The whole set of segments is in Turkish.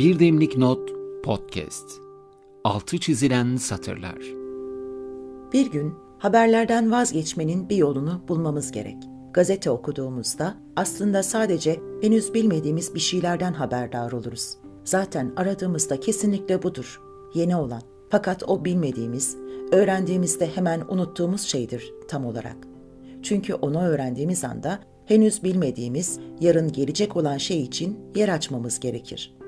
Bir Demlik Not Podcast Altı çizilen satırlar Bir gün haberlerden vazgeçmenin bir yolunu bulmamız gerek. Gazete okuduğumuzda aslında sadece henüz bilmediğimiz bir şeylerden haberdar oluruz. Zaten aradığımızda kesinlikle budur. Yeni olan. Fakat o bilmediğimiz, öğrendiğimizde hemen unuttuğumuz şeydir tam olarak. Çünkü onu öğrendiğimiz anda henüz bilmediğimiz, yarın gelecek olan şey için yer açmamız gerekir.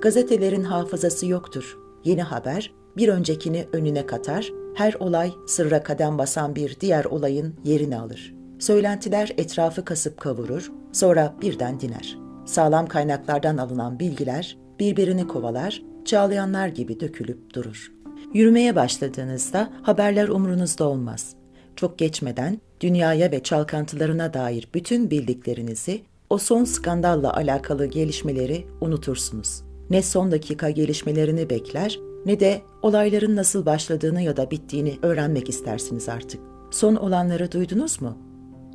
Gazetelerin hafızası yoktur. Yeni haber bir öncekini önüne katar, her olay sırra kadem basan bir diğer olayın yerini alır. Söylentiler etrafı kasıp kavurur, sonra birden diner. Sağlam kaynaklardan alınan bilgiler birbirini kovalar, çağlayanlar gibi dökülüp durur. Yürümeye başladığınızda haberler umrunuzda olmaz. Çok geçmeden dünyaya ve çalkantılarına dair bütün bildiklerinizi, o son skandalla alakalı gelişmeleri unutursunuz. Ne son dakika gelişmelerini bekler ne de olayların nasıl başladığını ya da bittiğini öğrenmek istersiniz artık. Son olanları duydunuz mu?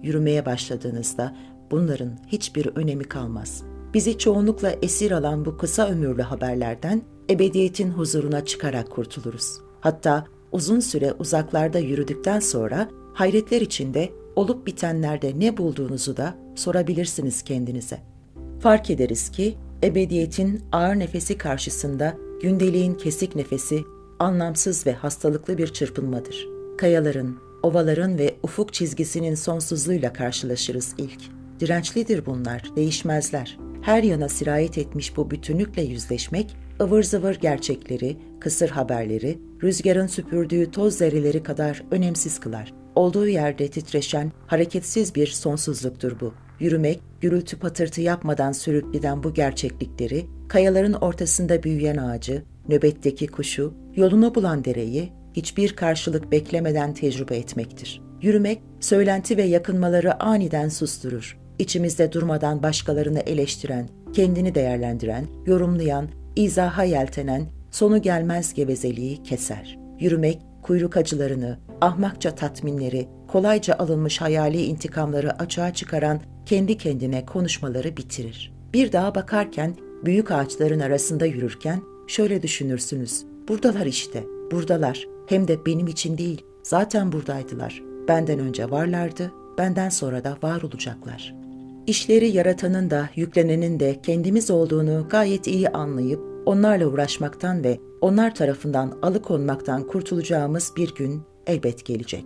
Yürümeye başladığınızda bunların hiçbir önemi kalmaz. Bizi çoğunlukla esir alan bu kısa ömürlü haberlerden ebediyetin huzuruna çıkarak kurtuluruz. Hatta uzun süre uzaklarda yürüdükten sonra hayretler içinde olup bitenlerde ne bulduğunuzu da sorabilirsiniz kendinize. Fark ederiz ki ebediyetin ağır nefesi karşısında gündeliğin kesik nefesi anlamsız ve hastalıklı bir çırpınmadır. Kayaların, ovaların ve ufuk çizgisinin sonsuzluğuyla karşılaşırız ilk. Dirençlidir bunlar, değişmezler. Her yana sirayet etmiş bu bütünlükle yüzleşmek, ıvır zıvır gerçekleri, kısır haberleri, rüzgarın süpürdüğü toz zerreleri kadar önemsiz kılar. Olduğu yerde titreşen, hareketsiz bir sonsuzluktur bu. Yürümek, gürültü patırtı yapmadan sürüp giden bu gerçeklikleri, kayaların ortasında büyüyen ağacı, nöbetteki kuşu, yolunu bulan dereyi, hiçbir karşılık beklemeden tecrübe etmektir. Yürümek, söylenti ve yakınmaları aniden susturur. İçimizde durmadan başkalarını eleştiren, kendini değerlendiren, yorumlayan, izaha yeltenen, sonu gelmez gevezeliği keser. Yürümek, kuyruk acılarını, ahmakça tatminleri, kolayca alınmış hayali intikamları açığa çıkaran kendi kendine konuşmaları bitirir. Bir dağa bakarken, büyük ağaçların arasında yürürken şöyle düşünürsünüz. Buradalar işte, buradalar. Hem de benim için değil, zaten buradaydılar. Benden önce varlardı, benden sonra da var olacaklar. İşleri yaratanın da yüklenenin de kendimiz olduğunu gayet iyi anlayıp onlarla uğraşmaktan ve onlar tarafından alıkonmaktan kurtulacağımız bir gün elbet gelecek.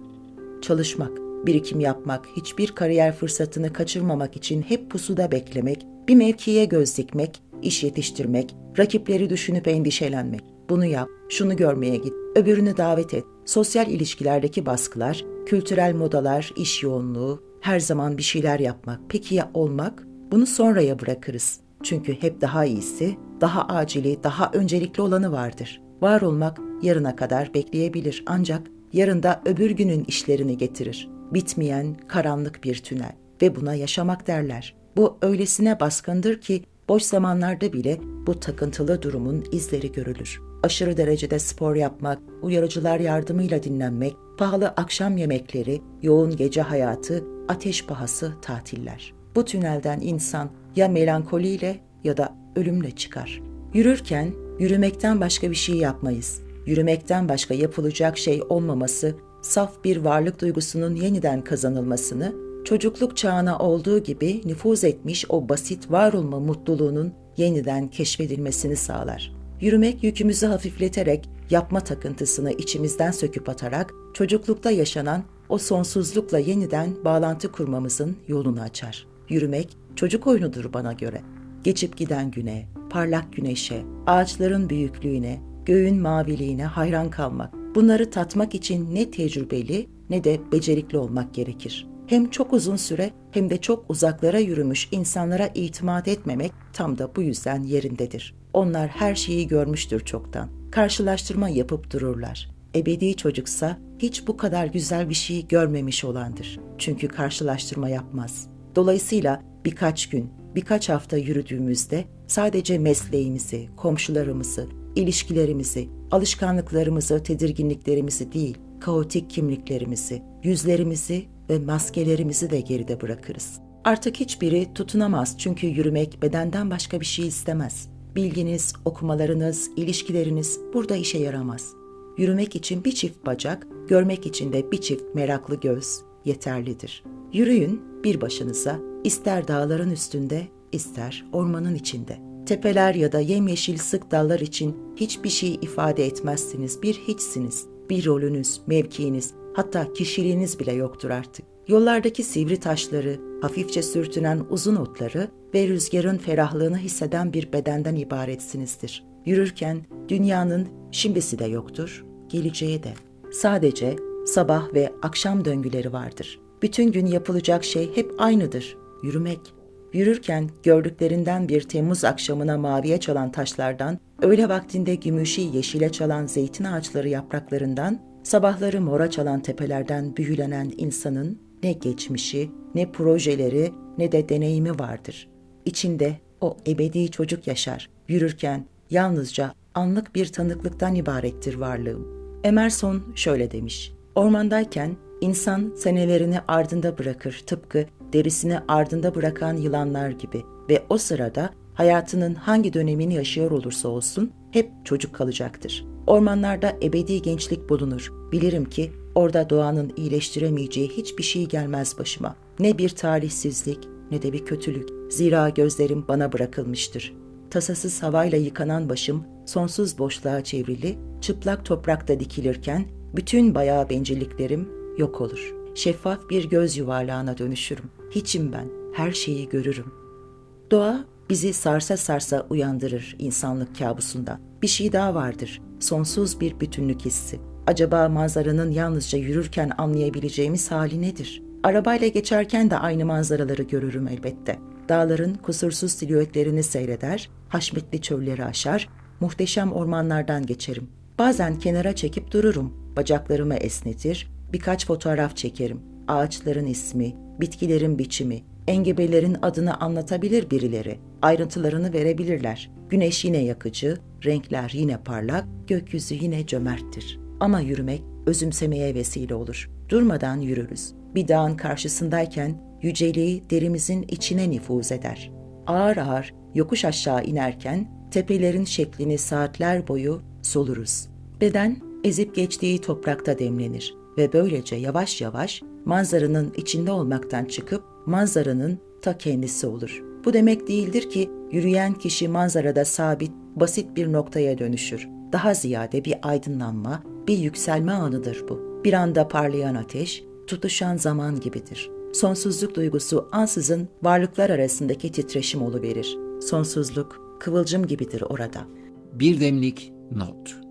Çalışmak, birikim yapmak, hiçbir kariyer fırsatını kaçırmamak için hep pusuda beklemek, bir mevkiye göz dikmek, iş yetiştirmek, rakipleri düşünüp endişelenmek. Bunu yap, şunu görmeye git, öbürünü davet et. Sosyal ilişkilerdeki baskılar, kültürel modalar, iş yoğunluğu, her zaman bir şeyler yapmak. Peki ya olmak? Bunu sonraya bırakırız. Çünkü hep daha iyisi, daha acili, daha öncelikli olanı vardır. Var olmak yarına kadar bekleyebilir ancak yarında öbür günün işlerini getirir. Bitmeyen karanlık bir tünel ve buna yaşamak derler. Bu öylesine baskındır ki boş zamanlarda bile bu takıntılı durumun izleri görülür. Aşırı derecede spor yapmak, uyarıcılar yardımıyla dinlenmek, pahalı akşam yemekleri, yoğun gece hayatı, ateş pahası tatiller. Bu tünelden insan ya melankoliyle ya da ölümle çıkar. Yürürken yürümekten başka bir şey yapmayız. Yürümekten başka yapılacak şey olmaması, saf bir varlık duygusunun yeniden kazanılmasını, çocukluk çağına olduğu gibi nüfuz etmiş o basit var olma mutluluğunun yeniden keşfedilmesini sağlar. Yürümek yükümüzü hafifleterek, yapma takıntısını içimizden söküp atarak, çocuklukta yaşanan o sonsuzlukla yeniden bağlantı kurmamızın yolunu açar. Yürümek çocuk oyunudur bana göre. Geçip giden güne, parlak güneşe, ağaçların büyüklüğüne, göğün maviliğine hayran kalmak. Bunları tatmak için ne tecrübeli ne de becerikli olmak gerekir. Hem çok uzun süre hem de çok uzaklara yürümüş insanlara itimat etmemek tam da bu yüzden yerindedir. Onlar her şeyi görmüştür çoktan. Karşılaştırma yapıp dururlar. Ebedi çocuksa hiç bu kadar güzel bir şey görmemiş olandır. Çünkü karşılaştırma yapmaz. Dolayısıyla birkaç gün, birkaç hafta yürüdüğümüzde sadece mesleğimizi, komşularımızı, ilişkilerimizi, alışkanlıklarımızı, tedirginliklerimizi değil, kaotik kimliklerimizi, yüzlerimizi ve maskelerimizi de geride bırakırız. Artık hiçbiri tutunamaz çünkü yürümek bedenden başka bir şey istemez. Bilginiz, okumalarınız, ilişkileriniz burada işe yaramaz. Yürümek için bir çift bacak, görmek için de bir çift meraklı göz yeterlidir. Yürüyün bir başınıza, ister dağların üstünde, ister ormanın içinde. Tepeler ya da yemyeşil sık dallar için hiçbir şey ifade etmezsiniz, bir hiçsiniz. Bir rolünüz, mevkiiniz, hatta kişiliğiniz bile yoktur artık. Yollardaki sivri taşları, hafifçe sürtünen uzun otları ve rüzgarın ferahlığını hisseden bir bedenden ibaretsinizdir. Yürürken dünyanın şimdisi de yoktur, geleceği de. Sadece sabah ve akşam döngüleri vardır. Bütün gün yapılacak şey hep aynıdır, yürümek. Yürürken gördüklerinden bir Temmuz akşamına maviye çalan taşlardan, öğle vaktinde gümüşü yeşile çalan zeytin ağaçları yapraklarından, sabahları mora çalan tepelerden büyülenen insanın ne geçmişi, ne projeleri, ne de deneyimi vardır. İçinde o ebedi çocuk yaşar. Yürürken yalnızca anlık bir tanıklıktan ibarettir varlığım. Emerson şöyle demiş. Ormandayken insan senelerini ardında bırakır tıpkı derisini ardında bırakan yılanlar gibi ve o sırada hayatının hangi dönemini yaşıyor olursa olsun hep çocuk kalacaktır. Ormanlarda ebedi gençlik bulunur. Bilirim ki orada doğanın iyileştiremeyeceği hiçbir şey gelmez başıma. Ne bir talihsizlik ne de bir kötülük. Zira gözlerim bana bırakılmıştır. Tasasız havayla yıkanan başım sonsuz boşluğa çevrili, çıplak toprakta dikilirken bütün bayağı bencilliklerim yok olur. Şeffaf bir göz yuvarlağına dönüşürüm. Hiçim ben, her şeyi görürüm. Doğa bizi sarsa sarsa uyandırır insanlık kabusundan. Bir şey daha vardır, sonsuz bir bütünlük hissi. Acaba manzaranın yalnızca yürürken anlayabileceğimiz hali nedir? Arabayla geçerken de aynı manzaraları görürüm elbette. Dağların kusursuz silüetlerini seyreder, haşmetli çölleri aşar, muhteşem ormanlardan geçerim. Bazen kenara çekip dururum, bacaklarımı esnetir, birkaç fotoğraf çekerim. Ağaçların ismi, bitkilerin biçimi, engebelerin adını anlatabilir birileri, ayrıntılarını verebilirler. Güneş yine yakıcı, renkler yine parlak, gökyüzü yine cömerttir. Ama yürümek özümsemeye vesile olur. Durmadan yürürüz. Bir dağın karşısındayken yüceliği derimizin içine nüfuz eder. Ağır ağır yokuş aşağı inerken tepelerin şeklini saatler boyu soluruz. Beden ezip geçtiği toprakta demlenir ve böylece yavaş yavaş manzaranın içinde olmaktan çıkıp manzaranın ta kendisi olur. Bu demek değildir ki yürüyen kişi manzarada sabit, basit bir noktaya dönüşür. Daha ziyade bir aydınlanma, bir yükselme anıdır bu. Bir anda parlayan ateş, tutuşan zaman gibidir. Sonsuzluk duygusu ansızın varlıklar arasındaki titreşim verir. Sonsuzluk kıvılcım gibidir orada. Bir demlik not.